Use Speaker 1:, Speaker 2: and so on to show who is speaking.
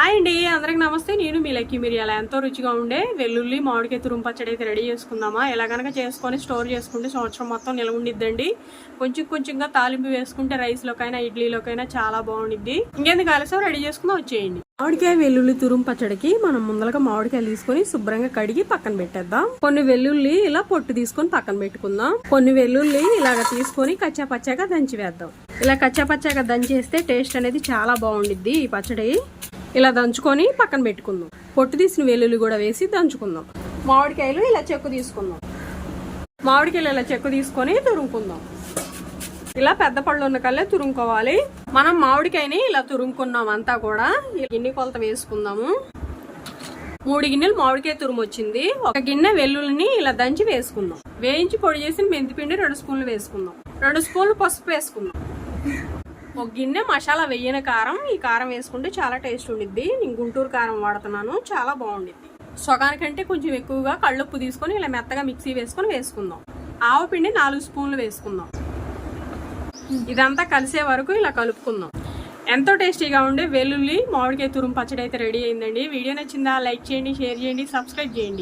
Speaker 1: Hi అండి అందరికి నమస్తే. నేను మీ లక్కీ మిరియాల ఎంతో రుచిగా ఉండే వెల్లుల్లి మామిడికాయ తురుము పచ్చడి అయితే రెడీ చేసుకుందామా? ఎలా కనుక చేసుకొని స్టోర్ చేసుకుంటే సంవత్సరం మొత్తం నిల్వ ఉండిద్దండి కొంచెం కొంచెంగా తాలింపు వేసుకుంటే రైస్లోకైనా ఇడ్లీలోకైనా చాలా బాగుండిద్ది. ఇంకెందుకు ఆలస్యం? రెడీ చేసుకుందాం వచ్చేయండి. మామిడికాయ వెల్లుల్లి తురుము పచ్చడికి మనం ముందరగా మామిడికాయలు తీసుకొని శుభ్రంగా కడిగి పక్కన పెట్టేద్దాం. కొన్ని వెల్లుల్లి ఇలా పొట్టు తీసుకొని పక్కన పెట్టుకుందాం. కొన్ని వెల్లుల్లి ఇలాగ తీసుకొని కచ్చా పచ్చాగా దంచి వేద్దాం. ఇలా కచ్చా పచ్చాగా దంచేస్తే టేస్ట్ అనేది చాలా బాగుండిద్ది ఈ పచ్చడి. ఇలా దంచుకొని పక్కన పెట్టుకుందాం. పొట్టు తీసిన వెల్లుల్లి కూడా వేసి దంచుకుందాం. మామిడికాయలు ఇలా చెక్కు తీసుకుందాం. మామిడికాయలు ఇలా చెక్కు తీసుకొని తురుముకుందాం. ఇలా పెద్ద పళ్ళు ఉన్న కల్లే తురుముకోవాలి. మనం మామిడికాయని ఇలా తురుముకున్నాం అంతా కూడా. గిన్నె కొలత వేసుకుందాము. మూడు గిన్నెలు మామిడికాయ తురుము వచ్చింది. ఒక గిన్నె వెల్లుల్లిని ఇలా దంచి వేసుకుందాం. వేయించి పొడి చేసిన మెంతిపిండి రెండు స్పూన్లు వేసుకుందాం. రెండు స్పూన్లు పసుపు వేసుకుందాం. ఒక గిన్నె మసాలా వెయ్యిన కారం ఈ కారం వేసుకుంటే చాలా టేస్ట్ ఉండిద్ది. నేను గుంటూరు కారం వాడుతున్నాను చాలా బాగుండిద్ది. సొగానికంటే కొంచెం ఎక్కువగా కళ్ళుప్పు తీసుకొని ఇలా మెత్తగా మిక్సీ వేసుకొని వేసుకుందాం. ఆవపిండి నాలుగు స్పూన్లు వేసుకుందాం. ఇదంతా కలిసే వరకు ఇలా కలుపుకుందాం. ఎంతో టేస్టీగా ఉండే వెల్లుల్లి మామిడికాయ తురుము పచ్చడి అయితే రెడీ అయిందండి. వీడియో నచ్చిందా లైక్ చేయండి షేర్ చేయండి సబ్స్క్రైబ్ చేయండి.